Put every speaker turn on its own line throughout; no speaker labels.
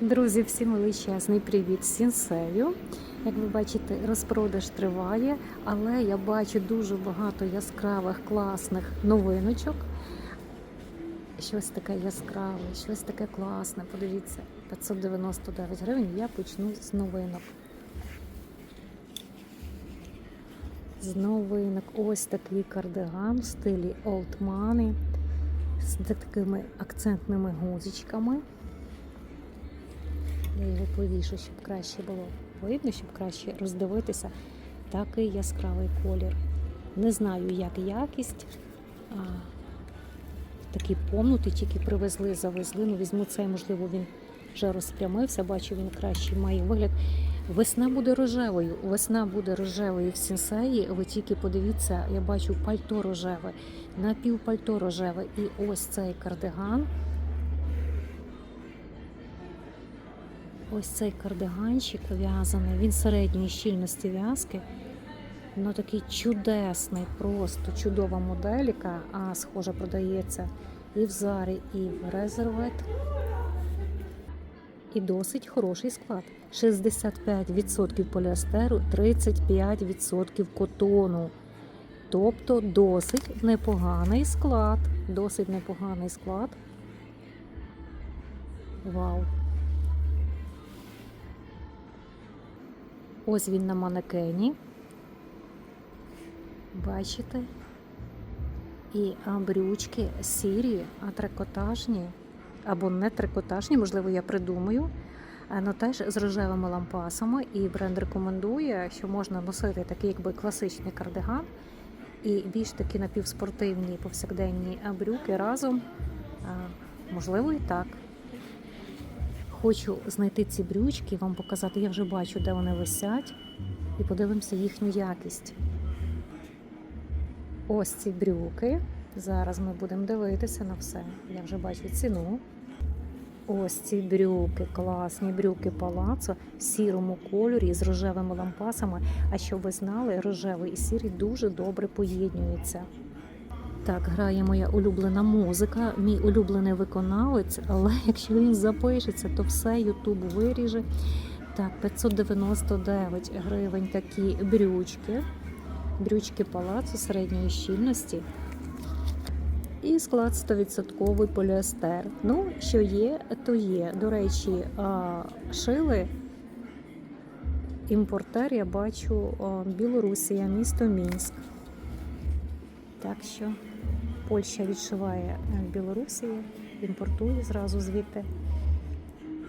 Друзі, всім величезний привіт Сінсею. Як ви бачите, розпродаж триває, але я бачу дуже багато яскравих, класних новиночок. Щось таке яскраве, щось таке класне. Подивіться, 599 гривень. Я почну з новинок. З новинок ось такий кардиган в стилі Old Money з такими акцентними гузичками. Я щоб краще було видно, щоб краще роздивитися. Такий яскравий колір. Не знаю, як якість. А, такий помнутий, тільки привезли, завезли. Ну, візьму цей, можливо, він вже розпрямився. Бачу, він кращий має вигляд. Весна буде рожевою. Весна буде рожевою в сінсеї. Ви тільки подивіться, я бачу пальто рожеве, напівпальто рожеве. І ось цей кардиган. Ось цей кардиганчик в'язаний, він середньої щільності в'язки. Ну такий чудесний, просто чудова моделька, а схоже продається і в Зарі, і в Резервет. І досить хороший склад. 65% поліестеру, 35% котону. Тобто досить непоганий склад. Досить непоганий склад. Вау! Ось він на манекені. Бачите? І брючки сірі, а трикотажні, або не трикотажні, можливо, я придумаю. але теж з рожевими лампасами. І бренд рекомендує, що можна носити такий якби класичний кардиган і більш такі напівспортивні повсякденні брюки разом. Можливо, і так. Хочу знайти ці брючки, вам показати. Я вже бачу, де вони висять, і подивимося їхню якість. Ось ці брюки. Зараз ми будемо дивитися на все. Я вже бачу ціну. Ось ці брюки, класні брюки палацо в сірому кольорі з рожевими лампасами. А щоб ви знали, рожевий і сірий дуже добре поєднуються. Так, грає моя улюблена музика, мій улюблений виконавець, але якщо він запишеться, то все Ютуб виріже. Так, 599 гривень такі брючки, брючки палацу середньої щільності. І склад 100% поліестер. Ну, що є, то є. До речі, шили імпортер, я бачу Білорусія, місто Мінськ. Так що Польща відшиває в Білорусі, імпортує зразу звідти.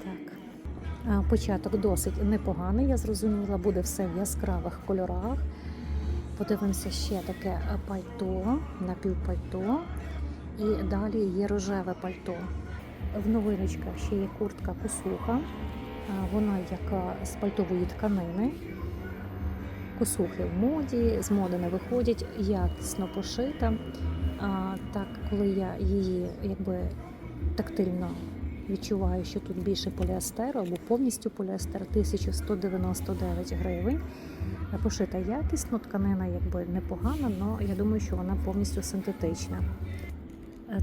Так. Початок досить непоганий, я зрозуміла, буде все в яскравих кольорах. Подивимося ще таке пальто, напівпальто. І далі є рожеве пальто. В новиночках ще є куртка косуха. Вона як з пальтової тканини. Косухи в моді, з моди не виходять, якісно пошита. А, Так, коли я її якби тактильно відчуваю, що тут більше поліестеру або повністю поліестер 1199 гривень. Пошита якісно, тканина якби непогана, але я думаю, що вона повністю синтетична.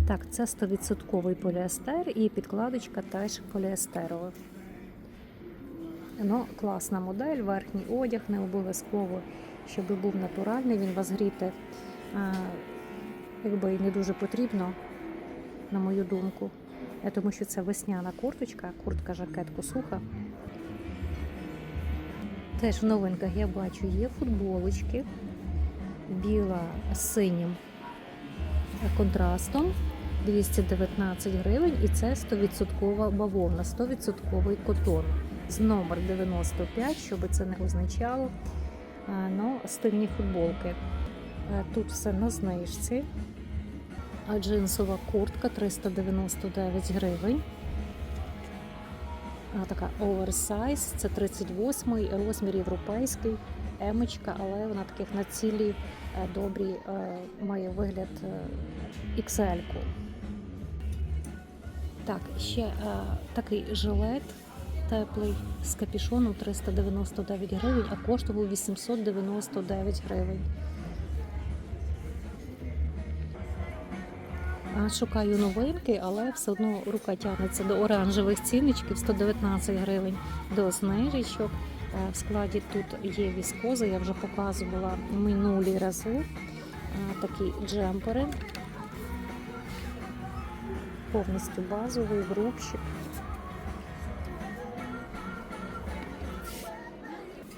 Так, це 100% поліестер і підкладочка теж поліестерова. Ну, класна модель, верхній одяг, не обов'язково, щоб був натуральний, він вас гріти, якби і не дуже потрібно, на мою думку. Тому що це весняна курточка, куртка жакет косуха. Теж в новинках я бачу є футболочки, біла з синім контрастом 219 гривень, і це 100% бавовна, 100% котон з номер 95, що би це не означало. Ну, стильні футболки. Тут все на знижці. Джинсова куртка 399 гривень. Така оверсайз, це 38-й розмір європейський, емочка, але вона таких на цілі добрі має вигляд XL-ку. Так, ще такий жилет теплий з капішоном 399 гривень, а коштував 899 гривень. Шукаю новинки, але все одно рука тягнеться до оранжевих цінничків 119 гривень до знижечок. Е, В складі тут є віскоза, я вже показувала минулі рази. Е, Такі джемпери. Повністю базовий грубщик.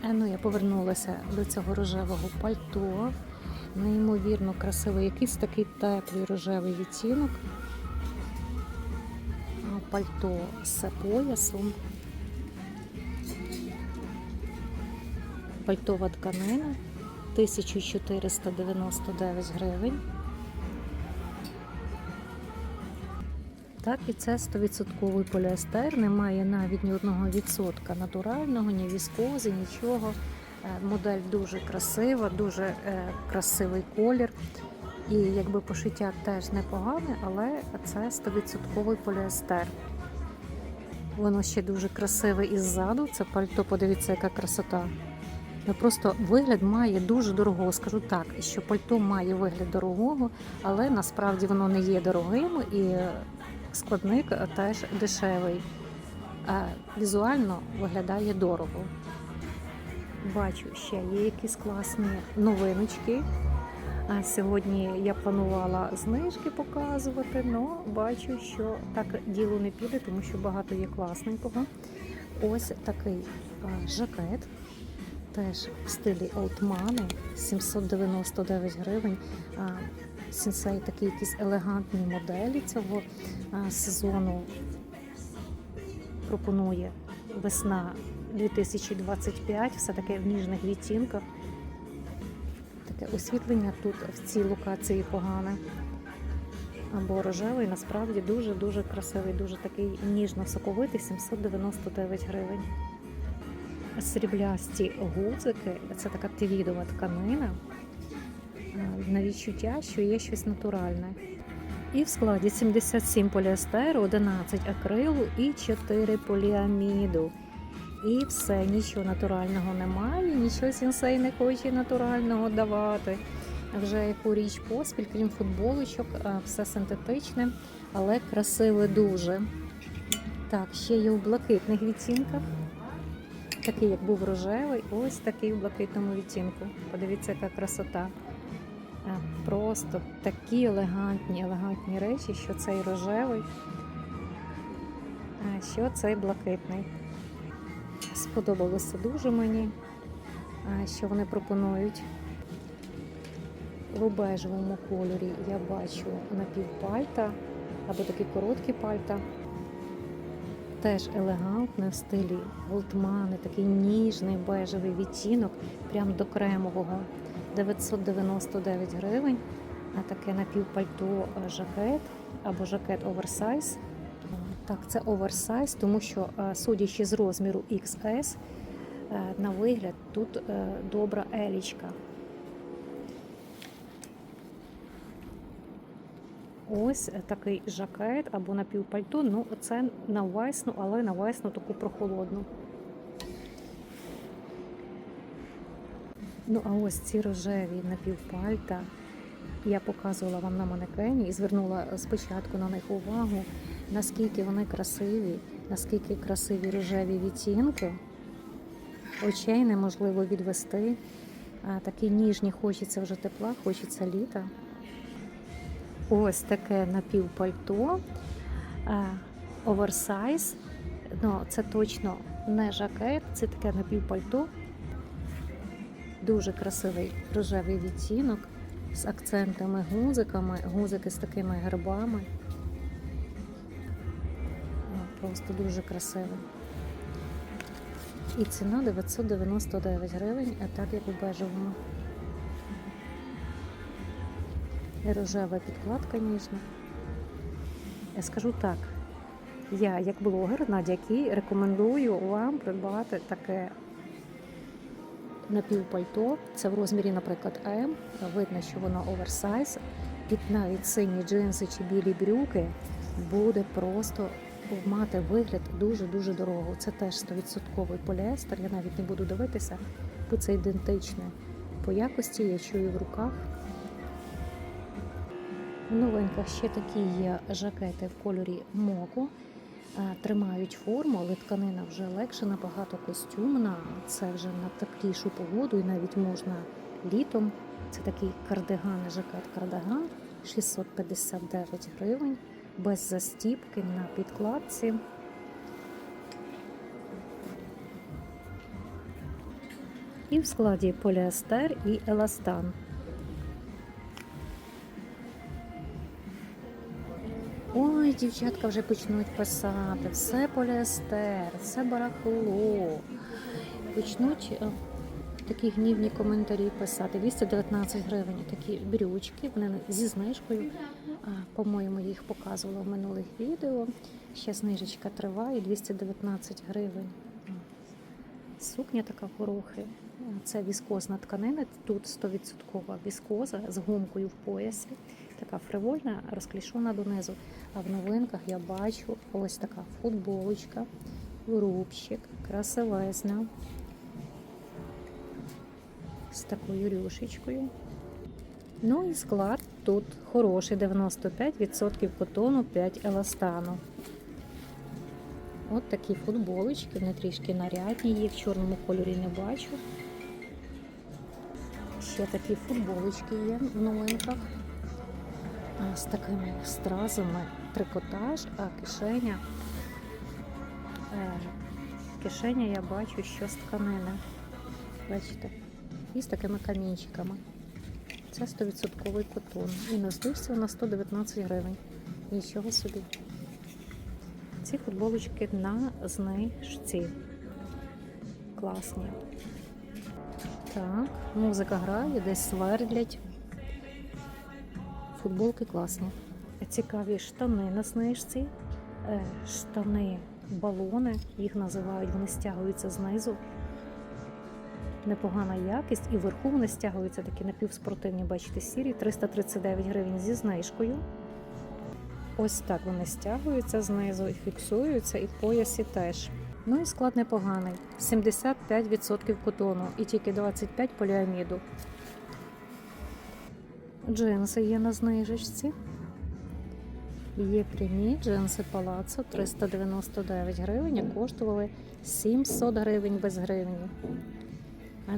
Е, Ну, я повернулася до цього рожевого пальто. Неймовірно красивий, якийсь такий теплий рожевий відтінок. Пальто з поясом. Пальтова тканина 1499 гривень. Так, і це 100% поліестер, немає навіть ні одного відсотка натурального, ні віскози, нічого. Е, Модель дуже красива, дуже е, красивий колір. І якби пошиття теж непогане, але це 100% поліестер. Воно ще дуже красиве іззаду. Це пальто, подивіться, яка красота. Ну, Просто вигляд має дуже дорогого. Скажу так, що пальто має вигляд дорогого, але насправді воно не є дорогим і складник теж дешевий. А візуально виглядає дорого. Бачу, ще є якісь класні новиночки. Сьогодні я планувала знижки показувати, але бачу, що так діло не піде, тому що багато є класненького. Ось такий жакет, теж в стилі Money, 799 гривень. А, Сінсей такі якісь елегантні моделі цього сезону пропонує весна 2025, все таке в ніжних відтінках. Таке освітлення тут в цій локації погане. Або рожевий, насправді дуже-дуже красивий, дуже такий ніжно-соковитий, 799 гривень. Сріблясті гудзики, це така твідова тканина. На відчуття, що є щось натуральне. І в складі 77 поліестеру, 11 акрилу і 4 поліаміду. І все, нічого натурального немає, нічого сенсей не хоче натурального давати. Вже яку річ поспіль, крім футболочок, все синтетичне, але красиве дуже. Так, ще є у блакитних відтінках. Такий, як був рожевий, ось такий в блакитному відтінку. Подивіться, яка красота. Е, Просто такі елегантні, елегантні речі, що цей рожевий, що цей блакитний. Сподобалося дуже мені, що вони пропонують. В бежевому кольорі я бачу напівпальта або такі короткі пальта. Теж елегантне в стилі голдмани, такий ніжний бежевий відтінок, прям до кремового. 999 гривень. А таке напівпальто е, жакет або жакет оверсайз. Так, це оверсайз, тому що, е, судячи з розміру XS, е, на вигляд тут е, добра елічка. Ось такий жакет або напівпальто. Ну, це на весну, але на весну таку прохолодну. Ну, а ось ці рожеві напівпальта я показувала вам на манекені і звернула спочатку на них увагу, наскільки вони красиві, наскільки красиві рожеві відтінки. Очей неможливо відвести. Такі ніжні, хочеться вже тепла, хочеться літа. Ось таке напівпальто, оверсайз. Ну, це точно не жакет, це таке напівпальто. Дуже красивий рожевий відтінок з акцентами гузиками, гузики з такими гербами. Просто дуже красиво. І ціна 999 гривень, а так як у бежевому. І рожева підкладка ніжна. Я скажу так, я як блогер Надя рекомендую вам придбати таке напівпальто. Це в розмірі, наприклад, М. Видно, що воно оверсайз. Під навіть сині джинси чи білі брюки буде просто мати вигляд дуже-дуже дорого. Це теж 100% поліестер. Я навіть не буду дивитися, бо це ідентичне. По якості я чую в руках. В новинках ще такі є жакети в кольорі моку. Е, Тримають форму, але тканина вже легше, набагато костюмна. Це вже на теплішу погоду і навіть можна літом. Це такий кардиган, жакет кардиган 659 гривень, без застіпки на підкладці. І в складі поліестер і еластан. Ой, дівчатка вже почнуть писати. Все поліестер, все барахло. Почнуть е, такі гнівні коментарі писати. 219 гривень такі брючки, вони зі знижкою. По-моєму, їх показувала в минулих відео. Ще знижечка триває, 219 гривень. Сукня така горохи. Це віскозна тканина. Тут 100% віскоза з гумкою в поясі. Така фривольна, розклішена донизу. А в новинках я бачу ось така футболочка, рубчик, красивезна. З такою рюшечкою. Ну і склад тут хороший, 95% котону, 5 еластану. От такі футболочки, вони трішки нарядні, їх в чорному кольорі не бачу. Ще такі футболочки є в новинках. З такими стразами трикотаж, а кишеня. Е, кишеня я бачу, що з тканини. Бачите? І з такими камінчиками. Це 100% котон. І на вона 119 гривень. Нічого собі. Ці футболочки на знижці. Класні. Так, музика грає, десь свердлять. Футболки класні. Цікаві штани на знижці. Е, Штани балони, їх називають, вони стягуються знизу. Непогана якість, і вверху вони стягуються такі напівспортивні, бачите, сірі, 339 гривень зі знижкою. Ось так вони стягуються знизу і фіксуються, і поясі теж. Ну і склад непоганий. 75% котону і тільки 25% поліаміду. Джинси є на знижечці. Є прямі джинси Палацо 399 гривень, а коштували 700 гривень без гривні.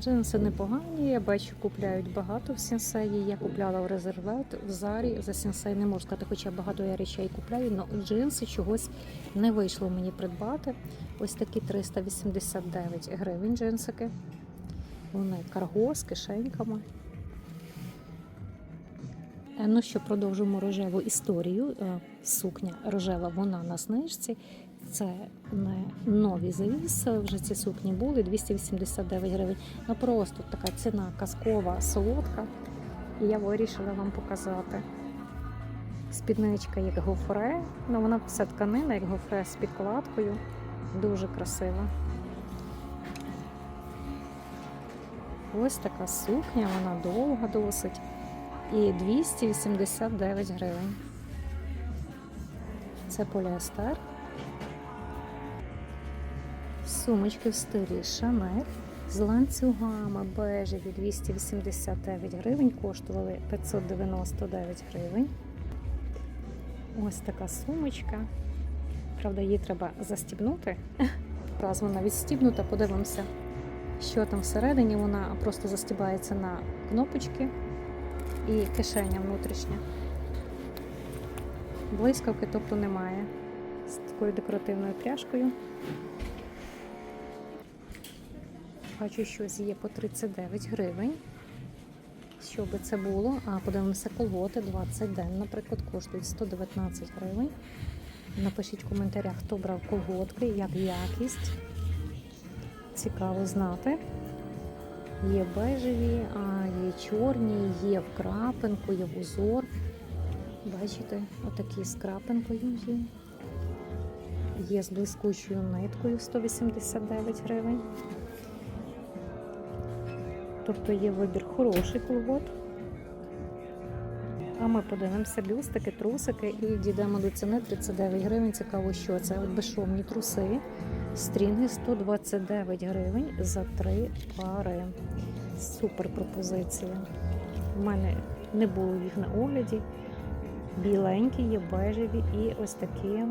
Джинси непогані, я бачу, купляють багато в сінсеї. Я купляла в резервет, в зарі. За сінсей не можу сказати, хоча багато я речей купляю, але джинси чогось не вийшло мені придбати. Ось такі 389 гривень джинсики. Вони карго з кишеньками. Е, Ну що, продовжимо рожеву історію. Е, Сукня рожева, вона на знижці. Це не нові завіси, вже ці сукні були 289 гривень. Ну просто така ціна казкова, солодка. І я вирішила вам показати. Спідничка як гофре, ну вона вся тканина, як гофре з підкладкою. Дуже красива. Ось така сукня, вона довга досить. І 289 гривень. Це поліестер. Сумочки в стилі Шанель з ланцюгами бежеві 289 гривень, коштували 599 гривень. Ось така сумочка. Правда, її треба застібнути. Раз вона відстібнута, подивимося, що там всередині. Вона просто застібається на кнопочки і кишеня внутрішня. Блискавки, тобто немає. З такою декоративною пряжкою. Бачу, щось є по 39 гривень. Що би це було? А подивимося, колготи 20 день, наприклад, коштують 119 гривень. Напишіть в коментарях, хто брав колготки, як якість. Цікаво знати. Є бежеві, а є чорні, є в крапинку, є в узор. Бачите, отакі з крапинкою є. Є з блискучою ниткою 189 гривень. Тобто є вибір хороший колгот. А ми подивимося бюстики, трусики і дійдемо до ціни 39 гривень. Цікаво, що це. От безшовні труси. Стрінги 129 гривень за три пари. Супер пропозиція. У мене не було їх на огляді. Біленькі є бежеві і ось такі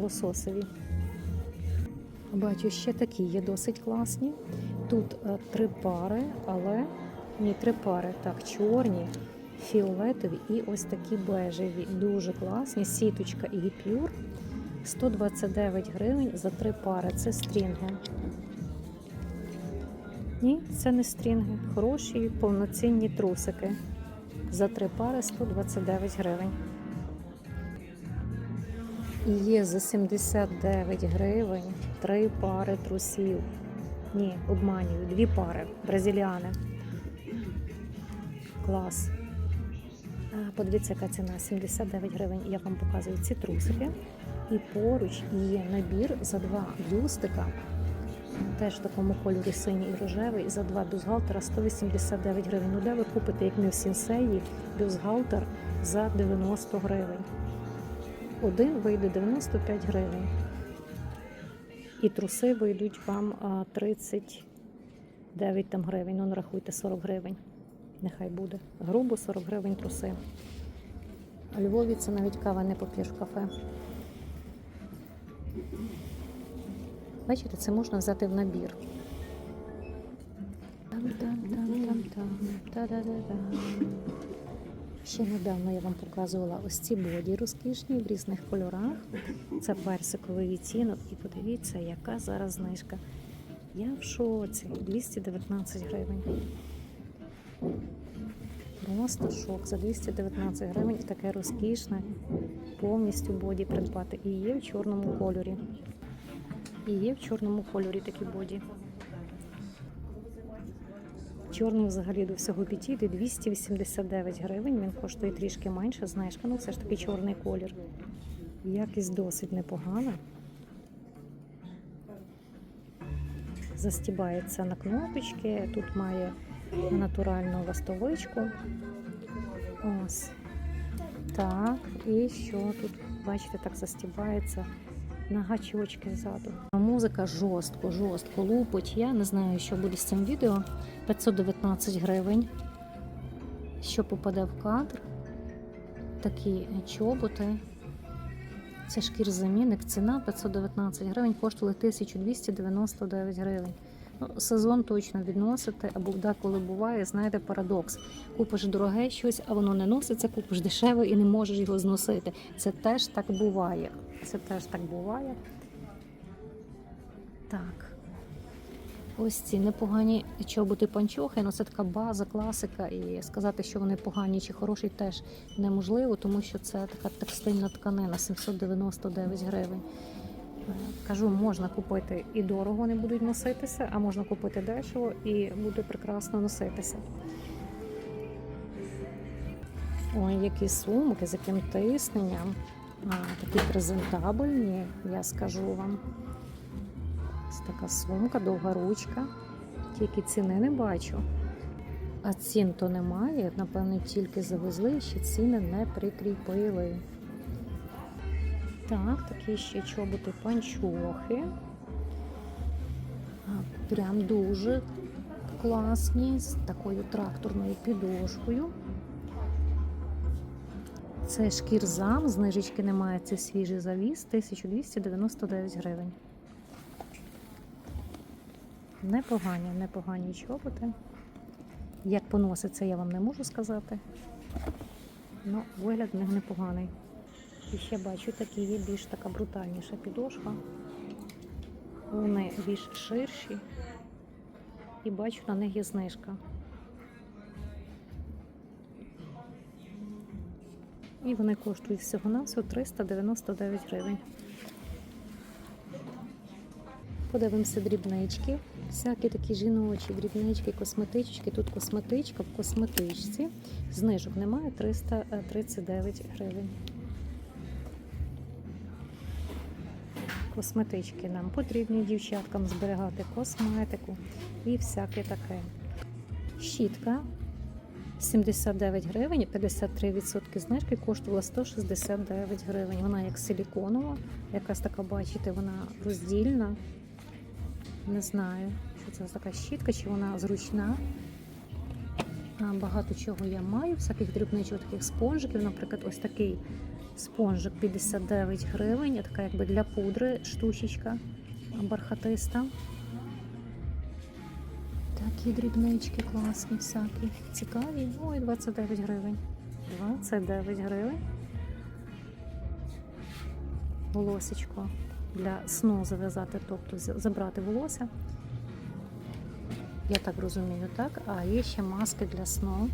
лососові. Бачу, ще такі є досить класні. Тут е, три пари, але ні, три пари. Так, чорні, фіолетові і ось такі бежеві. Дуже класні. Сіточка і гіпюр. 129 гривень за три пари. Це стрінги. Ні, це не стрінги. Хороші повноцінні трусики. За три пари 129 гривень. І є за 79 гривень три пари трусів. Ні, обманюю, дві пари. Бразиліани. Клас. Подивіться, яка ціна 79 гривень. Я вам показую ці трусики. І поруч є набір за два бюстика. Теж в такому кольорі синій і рожевий. За два бюстгальтера 189 гривень. Ну де ви купите, як не в сінсеї, бюстгальтер за 90 гривень. Один вийде 95 гривень. І труси вийдуть вам 39 там гривень. Ну, нарахуйте 40 гривень. Нехай буде. Грубо 40 гривень труси. У Львові це навіть кава не поп'єш в кафе. Бачите, це можна взяти в набір. Там-там-там-там-там, та-да-да-да. Ще недавно я вам показувала ось ці боді розкішні в різних кольорах. Це персиковий відтінок. І подивіться, яка зараз знижка. Я в шоці. 219 гривень. Просто шок. За 219 гривень таке розкішне, повністю боді придбати. І є в чорному кольорі. І є в чорному кольорі такі боді. Чорний взагалі до всього підійде 289 гривень. Він коштує трішки менше, знижка, ну все ж таки чорний колір. Якість досить непогана. Застібається на кнопочки. Тут має натуральну ластовичку. Ось. Так, і що тут, бачите, так застібається на гачочки ззаду. Музика жорстко, жорстко лупить. Я не знаю, що буде з цим відео. 519 гривень. Що попаде в кадр. Такі чоботи. Це шкір замінник. Ціна 519 гривень, коштували 1299 гривень. Сезон точно відносите, або деколи буває, знаєте, парадокс. Купиш дороге щось, а воно не носиться, купиш дешеве і не можеш його зносити. Це теж так буває. Це теж так буває. Так. Ось ці непогані чоботи панчохи, ну це така база, класика. І сказати, що вони погані чи хороші, теж неможливо, тому що це така текстильна тканина 799 гривень. Кажу, можна купити і дорого не будуть носитися, а можна купити дешево і буде прекрасно носитися. Ой, які сумки, з яким тисненням. А, такі презентабельні, я скажу вам. Ось така сумка, довга ручка. Тільки ціни не бачу. А цін то немає. Напевно, тільки завезли, ще ціни не прикріпили. Так, такі ще чоботи панчохи. Прям дуже класні, з такою тракторною підошвою. Це шкірзам, знижечки немає, це свіжий завіс, 1299 гривень. Непогані, непогані чоботи. Як поноситься, я вам не можу сказати. Ну, вигляд в них непоганий. І ще бачу, такі є більш така брутальніша підошва. Вони більш ширші. І бачу, на них є знижка. І вони коштують всього-навсього 399 гривень. Подивимося дрібнички. Всякі такі жіночі дрібнички, косметички. Тут косметичка в косметичці. Знижок немає 339 гривень. Косметички нам потрібні дівчаткам зберігати косметику і всяке таке. Щітка 79 гривень, 53% знижки коштувала 169 гривень. Вона як силіконова, якась така, бачите, вона роздільна. Не знаю, що це така щітка, чи вона зручна. багато чого я маю, всяких дрібничок, таких спонжиків. Наприклад, ось такий спонжик 59 гривень, така якби для пудри штучечка бархатиста. Такі дрібнички класні, всякі. Цікаві. Ой, 29 гривень. 29 гривень. Волосечко для сну зав'язати, тобто забрати волосся. Я так розумію, так? А є ще маски для сну.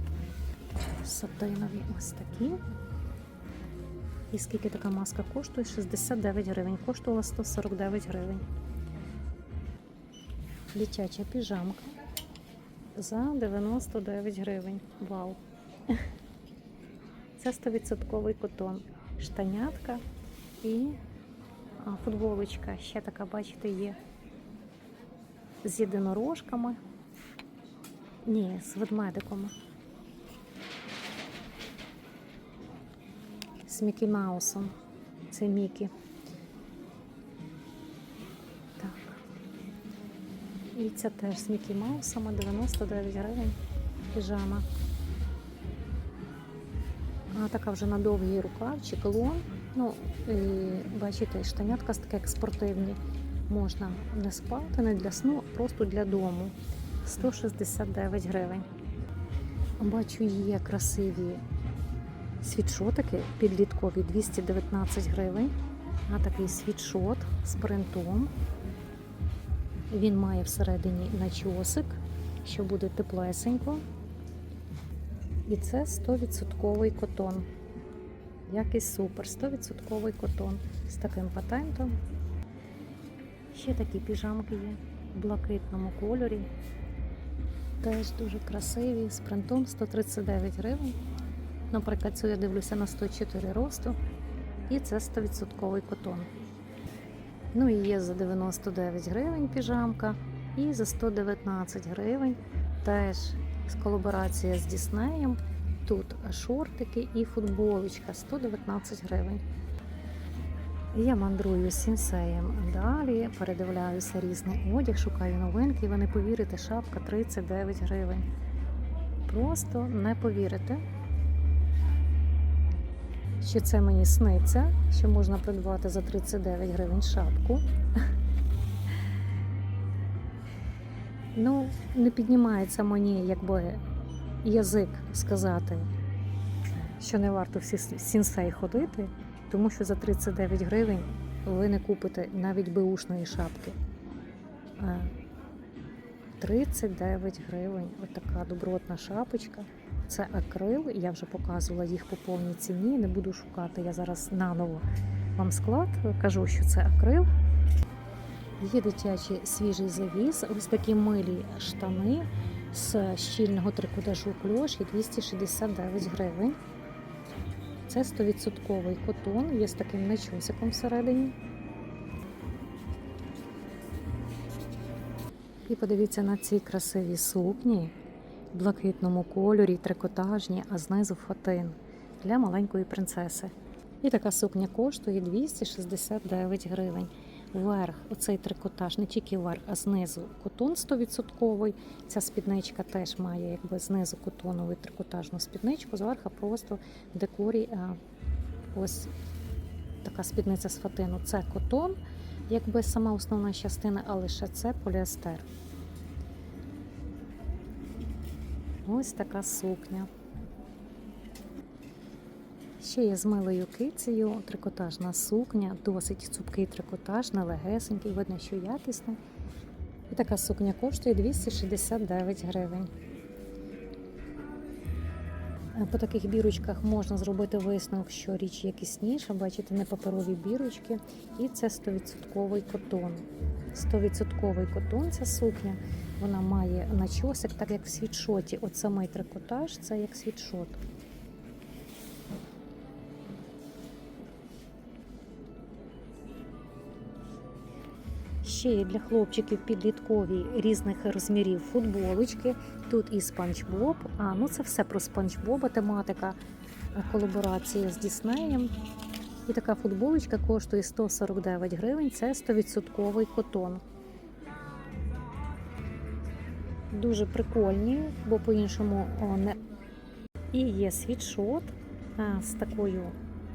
Сатинові ось такі. І скільки така маска коштує? 69 гривень. Коштувала 149 гривень. Дитяча піжамка за 99 гривень. Вау! Це 100% котон. Штанятка і футболочка. Ще така, бачите, є з єдинорожками. Ні, з ведмедиками. З Мікі Маусом. Це Мікі. Так. І ця теж з Мікі Маусами 99 гривень. Піжама. А така вже на довгий рукавчик, лон. Ну, і, бачите, штанятка таке як спортивні. Можна не спати, не для сну, а просто для дому. 169 гривень. Бачу, є красиві світшотики підліткові 219 гривень. А такий світшот з принтом. Він має всередині начосик, що буде теплесенько. І це 100% котон. Якість супер, 100% котон з таким патентом. Ще такі піжамки є в блакитному кольорі. Теж дуже красиві, з принтом 139 гривень. Наприклад, цю я дивлюся на 104 росту. І це 100% котон. Ну і є за 99 гривень піжамка, і за 119 гривень теж з колаборація з Діснеєм. Тут шортики і футболочка 119 гривень. Я мандрую з сінсеєм далі, передивляюся різний одяг, шукаю новинки, і ви не повірите, шапка 39 гривень. Просто не повірите, що це мені сниться, що можна придбати за 39 гривень шапку. Ну, не піднімається мені, якби язик сказати, що не варто в сінсей ходити, тому що за 39 гривень ви не купите навіть беушної шапки. 39 гривень, отака добротна шапочка. Це акрил, я вже показувала їх по повній ціні, не буду шукати. Я зараз наново вам склад кажу, що це акрил. Є дитячий свіжий завіс, ось такі милі штани з щільного трикотажу кльош і 269 гривень. Це 100% котон, є з таким начосиком всередині. І подивіться на ці красиві сукні в блакитному кольорі, трикотажні, а знизу фатин для маленької принцеси. І така сукня коштує 269 гривень. Верх, оцей трикотаж, не тільки верх, а знизу котон 100%. Ця спідничка теж має якби знизу котонову трикотажну спідничку, зверху просто в декорі а, ось така спідниця з фатину. Це котон, якби сама основна частина, а лише це поліестер. Ось така сукня. Ще є з милою кицею трикотажна сукня, досить цупкий трикотаж, нелегесенький, видно, що якісний. І така сукня коштує 269 гривень. По таких бірочках можна зробити висновок, що річ якісніша, бачите, не паперові бірочки. І це 100% котон. 100% котон ця сукня. Вона має начосик, так як в світшоті. От самий трикотаж це як світшот. Ще є для хлопчиків підліткові різних розмірів футболочки. Тут і Спанч Боб. А ну це все про Спанч Боба, тематика колаборація з Діснеєм. І така футболочка коштує 149 гривень. Це 100% котон. Дуже прикольні, бо по-іншому не. І є світшот з такою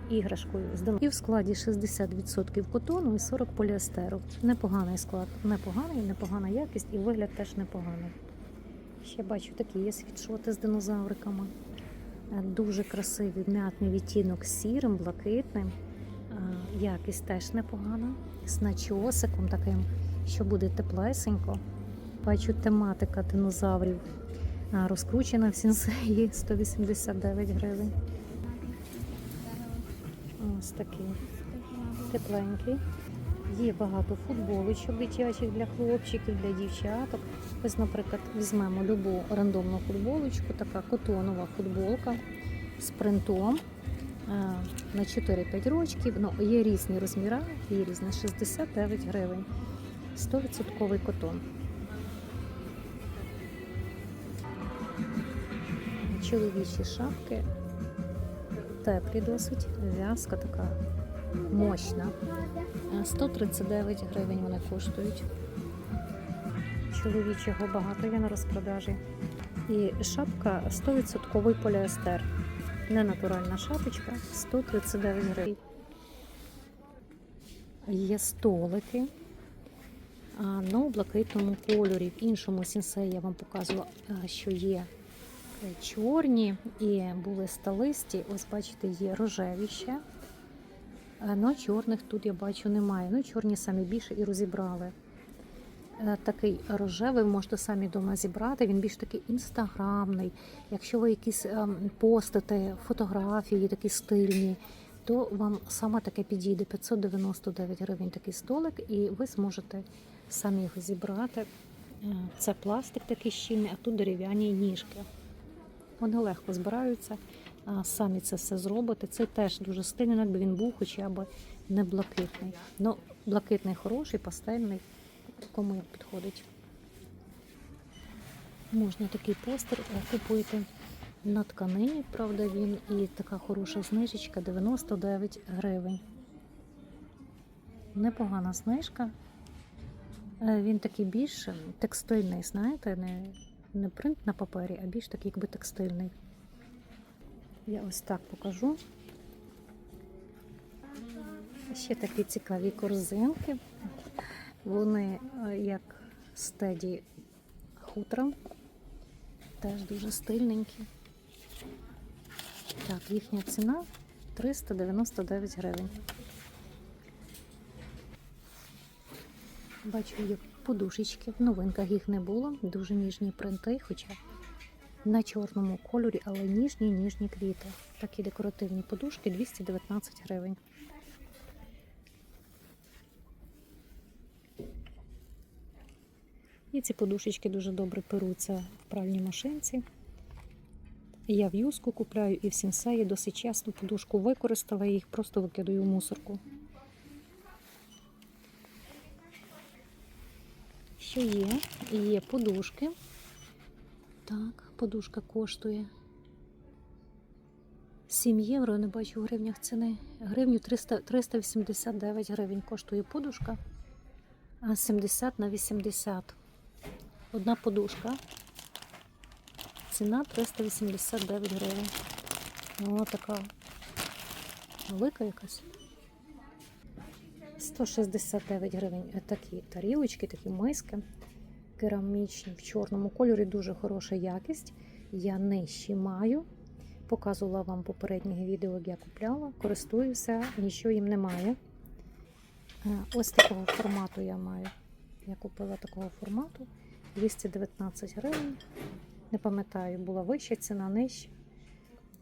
іграшкою з І в складі 60% котону і 40 поліестеру. Непоганий склад, непоганий, непогана якість і вигляд теж непоганий. Ще бачу такі є світшоти з динозавриками. Е, Дуже красивий м'ятний відтінок з сірим, блакитним. Е, Якість теж непогана. З начосиком таким, що буде теплесенько. Бачу тематика динозаврів. Розкручена в сінсеї 189 гривень. Ось такий тепленький. Є багато футболочок дитячих для хлопчиків, для дівчаток. Ось, наприклад, візьмемо любу рандомну футболочку, така котонова футболка з принтом на 4-5 рочків. Ну, є різні розміри, є різні 69 гривень. 100% котон. Чоловічі шапки теплі досить, в'язка така мощна. Е, 139 гривень вони коштують. Чоловічого багато є на розпродажі. І шапка 100% поліестер. Не натуральна шапочка 139 гривень. Є столики. А, ну, в блакитному кольорі. В іншому сінсеї я вам показувала, що є е, чорні і були сталисті. Ось бачите, є рожеві ще. Е, Ну, чорних тут я бачу немає. Ну, чорні самі більше і розібрали. Е, Такий рожевий ви можете самі вдома зібрати. Він більш такий інстаграмний. Якщо ви якісь ем, постите фотографії, такі стильні, то вам саме таке підійде 599 гривень такий столик, і ви зможете самі його зібрати. Е, Це пластик такий щільний, а тут дерев'яні ніжки. Вони легко збираються, самі це все зробите. Це теж дуже стильний, якби він був хоча б не блакитний. Ну, блакитний хороший, пастельний, кому як підходить. Можна такий постер купити на тканині, правда, він і така хороша знижечка 99 гривень. Непогана знижка. Е, Він такий більш текстильний, знаєте, не, не принт на папері, а більш такий якби текстильний. Я ось так покажу. Ще такі цікаві корзинки. Вони е, як стеді хутра. Теж дуже стильненькі. Так, їхня ціна 399 гривень. Бачу, є подушечки. В новинках їх не було. Дуже ніжні принти, хоча на чорному кольорі, але ніжні ніжні квіти. Такі декоративні подушки 219 гривень. І ці подушечки дуже добре перуться в пральній машинці. Я в юску купляю і в сінсеї досить часто подушку використала, і їх просто викидаю в мусорку. Що є? Є подушки. Так, подушка коштує 7 євро, не бачу в гривнях ціни. Гривню 300, 389 гривень коштує подушка, а 70 на 80. Одна подушка. Ціна 389 гривень. О, така велика якась. 169 гривень такі тарілочки, такі миски керамічні в чорному кольорі, дуже хороша якість. Я нижчі маю. Показувала вам попереднє відео, як я купляла. Користуюся, нічого їм немає. Е, Ось такого формату я маю. Я купила такого формату 219 гривень. Не пам'ятаю, була вища ціна, нижча.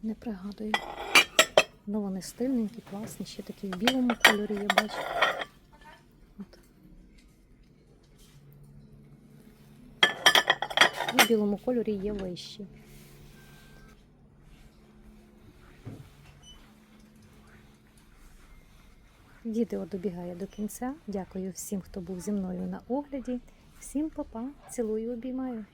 Не пригадую. Ну, вони стильненькі, класні, ще такі в білому кольорі я бачу. Білому кольорі є вищі. Відео добігає до кінця. Дякую всім, хто був зі мною на огляді. Всім па-па, цілую, обіймаю.